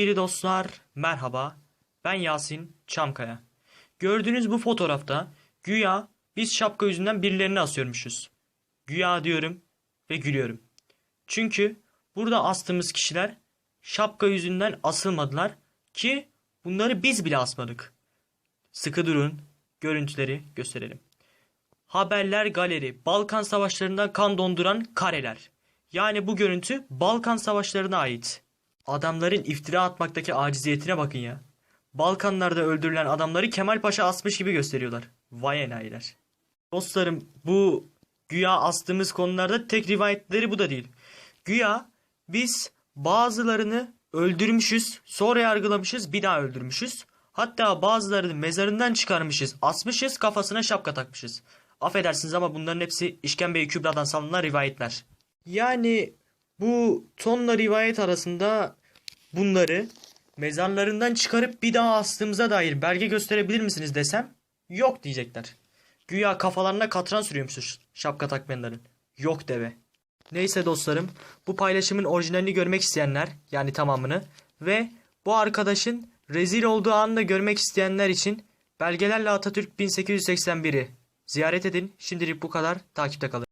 Dostlar merhaba. Ben Yasin Çamkaya. Gördüğünüz bu fotoğrafta güya biz şapka yüzünden birilerini asıyormuşuz. Güya diyorum ve gülüyorum. Çünkü burada astığımız kişiler şapka yüzünden asılmadılar ki bunları biz bile asmadık. Sıkı durun, görüntüleri gösterelim. Haberler Galeri, Balkan Savaşlarında kan donduran kareler. Yani bu görüntü Balkan Savaşlarına ait. Adamların iftira atmaktaki aciziyetine bakın ya. Balkanlarda öldürülen adamları Kemal Paşa asmış gibi gösteriyorlar. Vay enayiler. Dostlarım bu güya astığımız konularda tek rivayetleri bu da değil. Güya biz bazılarını öldürmüşüz, sonra yargılamışız, bir daha öldürmüşüz. Hatta bazılarını mezarından çıkarmışız, asmışız, kafasına şapka takmışız. Affedersiniz ama bunların hepsi İşkembe-i Kübra'dan salınan rivayetler. Yani bu tonla rivayet arasında bunları mezarlarından çıkarıp bir daha astığımıza dair belge gösterebilir misiniz desem yok diyecekler. Güya kafalarına katran sürüyormuşuz şapka takmayanların. Yok deve. Neyse dostlarım bu paylaşımın orijinalini görmek isteyenler yani tamamını ve bu arkadaşın rezil olduğu anı da görmek isteyenler için belgelerle Atatürk 1881'i ziyaret edin. Şimdilik bu kadar takipte kalın.